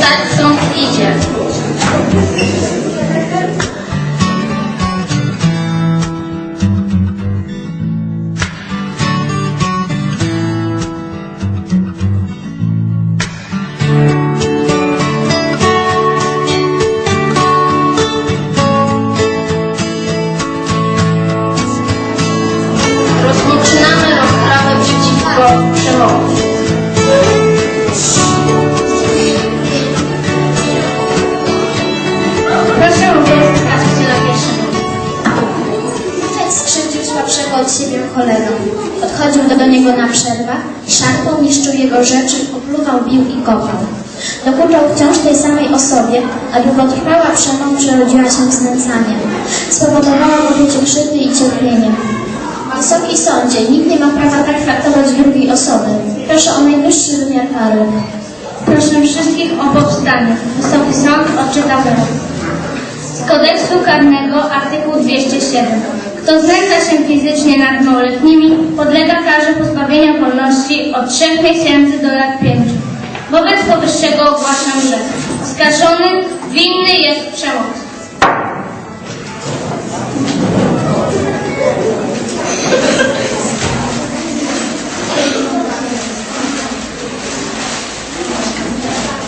tak sąd idzie. Rozpoczynamy siebie kolegę. Odchodził do, do niego na przerwach, szarpał, niszczył jego rzeczy, opluwał, bił i kopał. Dokuczał wciąż tej samej osobie, a długotrwała przemoc przerodziła się znęcaniem. Spowodowała kobiecie krzywdy i cierpienie. Wysoki sądzie, nikt nie ma prawa tak traktować drugiej osoby. Proszę o najwyższy wymiar kary. Proszę wszystkich o powstanie. Wysoki Sąd odczyta wyrok. Z kodeksu karnego artykuł 207. Kto znęca się fizycznie nad małoletnimi, podlega karze pozbawienia wolności od 3 miesięcy do lat 5. Wobec powyższego ogłaszam, że oskarżony winny jest przemocy.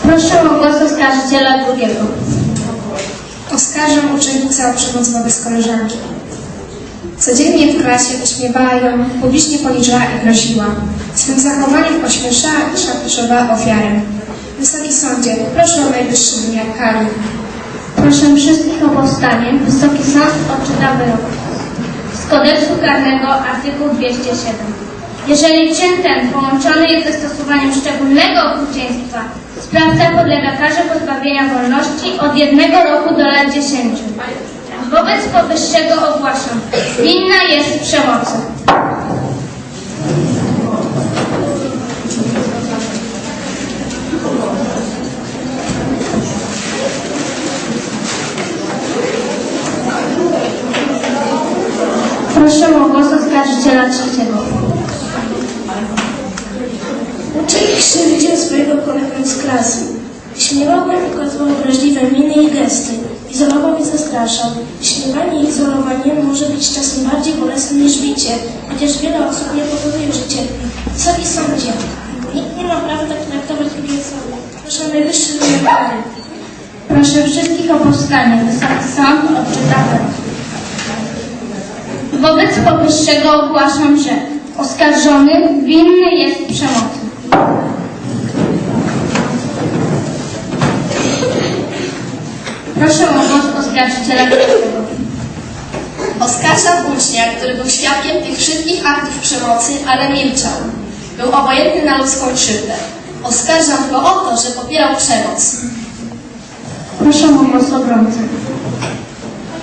Proszę o głos oskarżyciela drugiego. Oskarżam uczennicę o przemoc wobec koleżanki. Codziennie w klasie wyśmiewała ją, publicznie poniżała i groziła. Swym zachowaniem ośmieszała i szantażowała ofiarę. Wysoki sądzie, proszę o najwyższy wymiar kary. Proszę wszystkich o powstanie. Wysoki Sąd odczyta wyrok. Z kodeksu karnego artykuł 207. Jeżeli czyn ten połączony jest ze stosowaniem szczególnego okrucieństwa, sprawca podlega karze pozbawienia wolności od jednego roku do lat 10. Wobec powyższego ogłaszam, winna jest przemocy. Proszę o głos oskarżyciela trzeciego. Uczeń krzywdził swojego kolegę z klasy. Śmiewał go okazywał wrażliwe miny i gesty. Izolował i zastraszał. Śmiewanie i izolowanie może być czasem bardziej bolesne niż bicie, chociaż wiele osób nie powoduje, że cierpi. Wysoki sądzie, nikt nie ma prawa tak traktować drugiej osoby. Proszę najwyższy kary. Proszę wszystkich o powstanie. Wysoki Sąd odczyta wyrok. Wobec powyższego ogłaszam, że oskarżony winny jest przemocy. Proszę o głos oskarżyciela. Oskarżam ucznia, który był świadkiem tych wszystkich aktów przemocy, ale milczał. Był obojętny na ludzką krzywdę. Oskarżam go o to, że popierał przemoc. Proszę o głos obrońcy.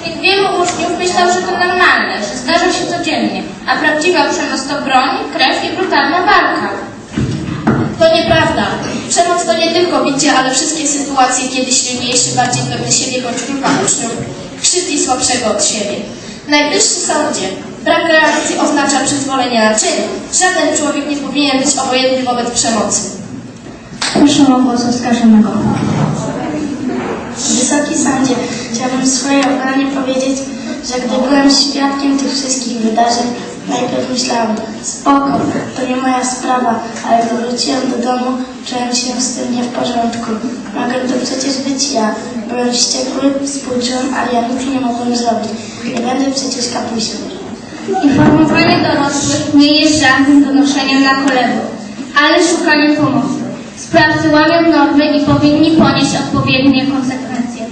Jak wielu uczniów myślał, że to normalne, że zdarza się codziennie, a prawdziwa przemoc to broń, krew i brutalna walka. To nieprawda. Przemoc to nie tylko bicie, ale wszystkie sytuacje, kiedy silniejszy, bardziej pewny siebie grupa uczniów krzywdzi słabszego od siebie. Najwyższy sądzie, brak reakcji oznacza przyzwolenie na czyn. Żaden człowiek nie powinien być obojętny wobec przemocy. Proszę o głos oskarżonego. Wysoki sądzie, chciałbym w swojej obronie powiedzieć, że gdy byłem świadkiem tych wszystkich wydarzeń, najpierw myślałem, spoko, to nie moja sprawa, ale gdy wróciłem do domu, czułem się z tym nie w porządku. Mogę to przecież być ja. Byłem wściekły, współczułem, ale ja nic nie mogłem zrobić. Nie będę przecież kapusiem. Informowanie dorosłych nie jest żadnym donoszeniem na kolegów, ale szukaniem pomocy. Sprawcy łamią normy i powinni ponieść odpowiednie konsekwencje.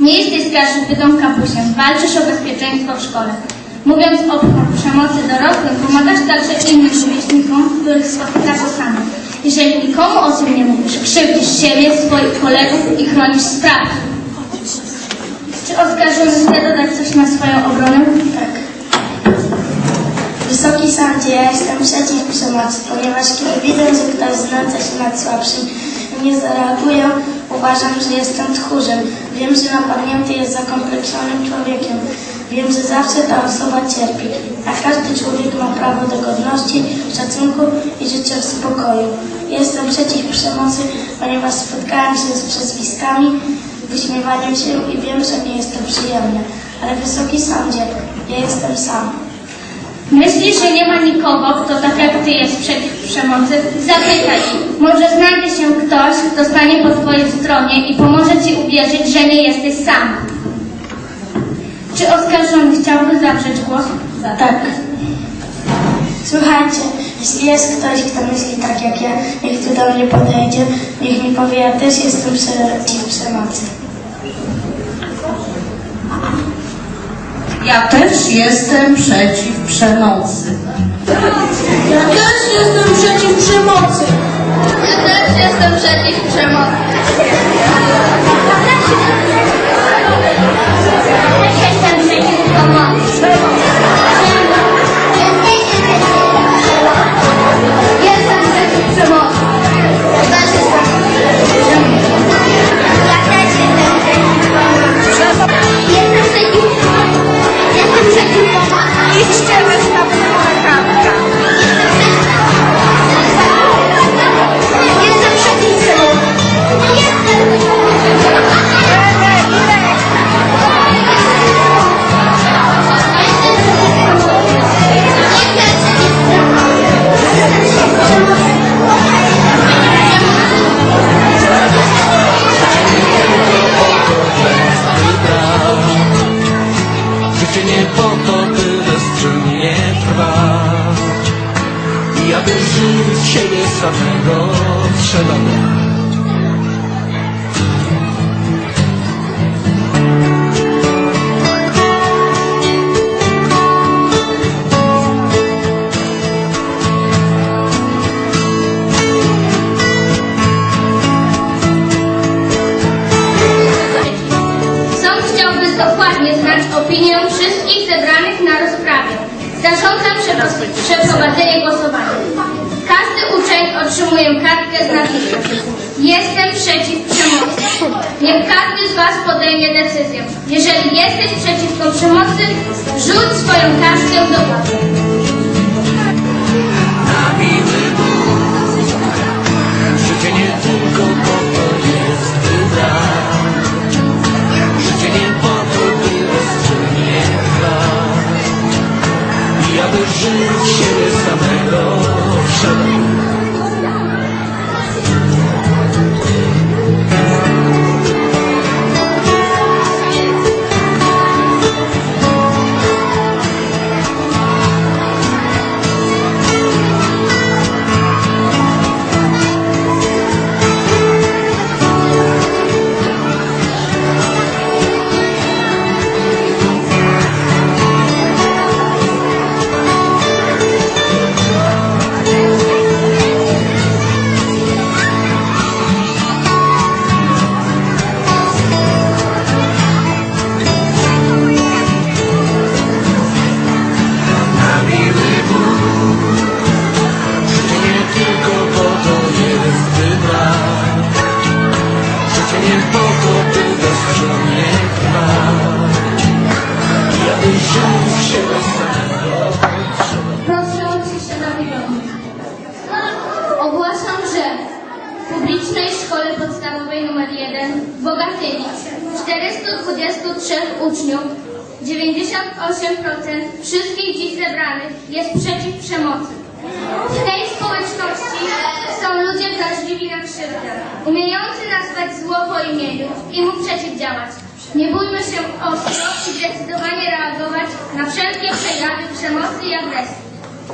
Nie jesteś skarbnikiem kapusiem, walczysz o bezpieczeństwo w szkole. Mówiąc o przemocy dorosłym, pomagasz także innym rówieśnikom, których spotykasz czasami. Jeżeli nikomu o tym nie mówisz, krzywdzisz siebie, swoich kolegów i chronisz sprawców. Czy oskarżony chce dodać coś na swoją obronę? Tak. Wysoki sądzie, ja jestem przeciw przemocy, ponieważ kiedy widzę, że ktoś znęca się nad słabszym i nie zareaguję, uważam, że jestem tchórzem. Wiem, że napadnięty jest zakompleksionym człowiekiem. Wiem, że zawsze ta osoba cierpi, a każdy człowiek ma prawo do godności, szacunku i życzę spokoju. Jestem przeciw przemocy, ponieważ spotkałam się z przezwiskami, wyśmiewaniem się i wiem, że nie jest to przyjemne. Ale Wysoki Sądzie, ja jestem sam. Myślisz, że nie ma nikogo, kto tak jak ty jest przeciw przemocy? Zapytaj. Może znajdzie się ktoś, kto stanie po twojej stronie i pomoże ci uwierzyć, że nie jesteś sam. Czy oskarżony chciałby zabrzeć głos? Tak. Słuchajcie, jeśli jest ktoś, kto myśli tak jak ja, niech tu do mnie podejdzie, niech mi powie, ja też jestem przeciw przemocy. Ja też jestem przeciw przemocy. Ja też jestem przeciw przemocy. Ja też jestem przeciw przemocy. Chciałby dokładnie znać opinię wszystkich zebranych na rozprawie. Zarządzam przepro- przeprowadzenie głosowania. Każdy uczeń otrzymuje kartkę z napisem Jestem przeciw przemocy. Niech każdy z Was podejmie decyzję. Jeżeli jesteś przeciwko przemocy, rzuć swoją kartkę do wody. Żyć siebie samego. trzeba 423 uczniów 98% wszystkich dziś zebranych jest przeciw przemocy. W tej społeczności są ludzie wrażliwi na krzywdę, umiejący nazwać zło po imieniu i mu przeciwdziałać. Nie bójmy się ostro i zdecydowanie reagować na wszelkie przejawy przemocy i agresji.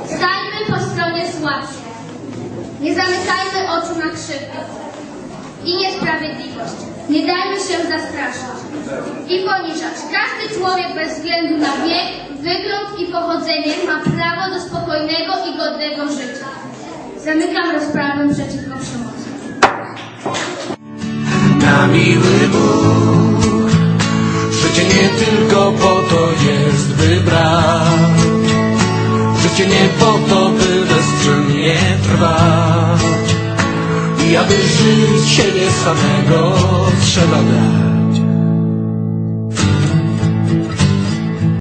Stańmy po stronie słabszych. Nie zamykajmy oczu na krzywdę i niesprawiedliwość. Nie dajmy się zastraszać i poniżać. Każdy człowiek bez względu na wiek, wygląd i pochodzenie ma prawo do spokojnego i godnego życia. Zamykam rozprawę przeciwko przemocy. Na miły Bóg Życie nie tylko po to jest wybrać Życie nie po to, by bezczynnie trwać I aby żyć siebie samego trzeba dać